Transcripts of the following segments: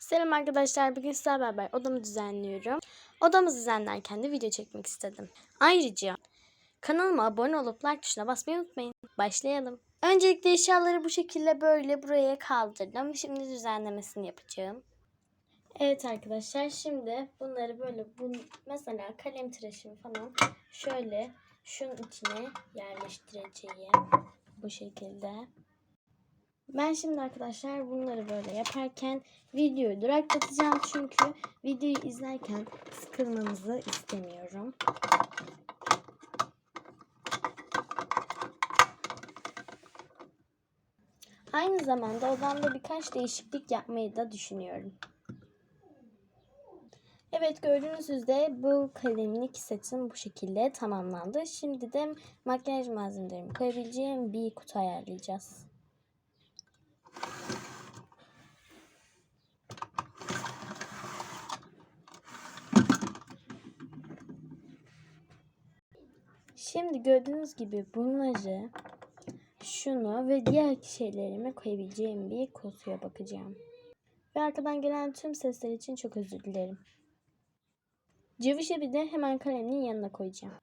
Selam arkadaşlar. Bugün sizlerle beraber odamı düzenliyorum. Odamı düzenlerken de video çekmek istedim. Ayrıca kanalıma abone olup like tuşuna basmayı unutmayın. Başlayalım. Öncelikle eşyaları bu şekilde böyle buraya kaldırdım. Şimdi düzenlemesini yapacağım. Evet arkadaşlar şimdi bunları böyle bu, mesela kalem tıraşımı falan şöyle şunun içine yerleştireceğim. Bu şekilde. Ben şimdi arkadaşlar bunları böyle yaparken videoyu duraklatacağım çünkü videoyu izlerken sıkılmanızı istemiyorum. Aynı zamanda odamda birkaç değişiklik yapmayı da düşünüyorum. Evet gördüğünüz üzere bu kalemlik setim bu şekilde tamamlandı. Şimdi de makyaj malzemelerimi koyabileceğim bir kutu ayarlayacağız. Şimdi gördüğünüz gibi bunları şunu ve diğer şeylerimi koyabileceğim bir kutuya bakacağım. Ve arkadan gelen tüm sesler için çok özür dilerim. Cevişe bir de hemen kalemin yanına koyacağım.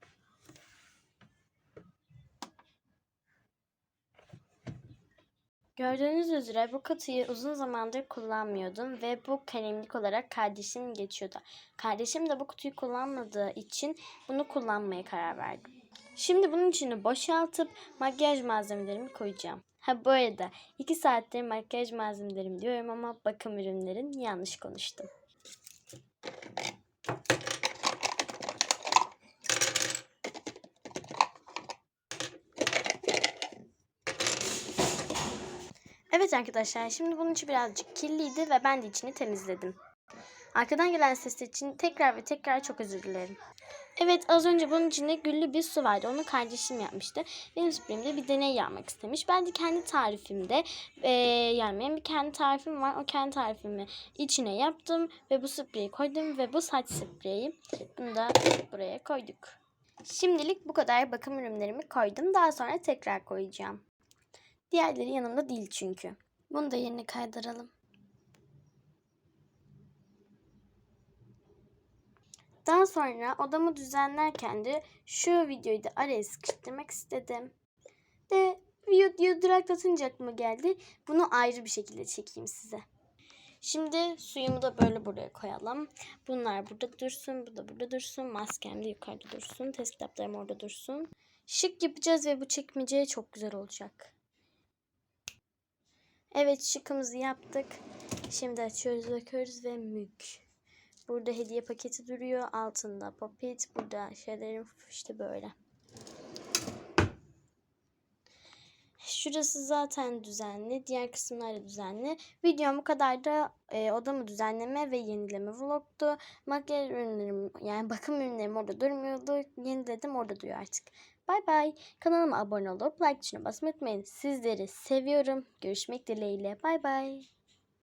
Gördüğünüz üzere bu kutuyu uzun zamandır kullanmıyordum ve bu kalemlik olarak kardeşim geçiyordu. Kardeşim de bu kutuyu kullanmadığı için bunu kullanmaya karar verdim. Şimdi bunun içini boşaltıp makyaj malzemelerimi koyacağım. Ha bu arada 2 saattir makyaj malzemelerim diyorum ama bakım ürünlerin yanlış konuştum. Evet arkadaşlar şimdi bunun içi birazcık kirliydi ve ben de içini temizledim. Arkadan gelen ses için tekrar ve tekrar çok özür dilerim. Evet az önce bunun içinde güllü bir su vardı. Onu kardeşim yapmıştı. Benim spreyimde bir deney yapmak istemiş. Ben de kendi tarifimde e, yani benim bir kendi tarifim var. O kendi tarifimi içine yaptım ve bu spreyi koydum ve bu saç spreyi. Bunu da buraya koyduk. Şimdilik bu kadar bakım ürünlerimi koydum. Daha sonra tekrar koyacağım. Diğerleri yanımda değil çünkü. Bunu da yerine kaydıralım. Daha sonra odamı düzenlerken de şu videoyu da araya sıkıştırmak istedim. De video duraklatınca aklıma geldi. Bunu ayrı bir şekilde çekeyim size. Şimdi suyumu da böyle buraya koyalım. Bunlar burada dursun, bu da burada dursun. Maskem de yukarıda dursun. Test kitaplarım orada dursun. Şık yapacağız ve bu çekmece çok güzel olacak. Evet şıkımızı yaptık. Şimdi açıyoruz bakıyoruz ve mük. Burada hediye paketi duruyor. Altında popit. Burada şeylerim işte böyle. Şurası zaten düzenli. Diğer kısımlar da düzenli. Videom bu kadar da e, odamı düzenleme ve yenileme vlogtu. Makyaj ürünlerim yani bakım ürünlerim orada durmuyordu. Yeniledim orada duruyor artık. Bay bay. Kanalıma abone olup like tuşuna basmayı unutmayın. Sizleri seviyorum. Görüşmek dileğiyle. Bay bay.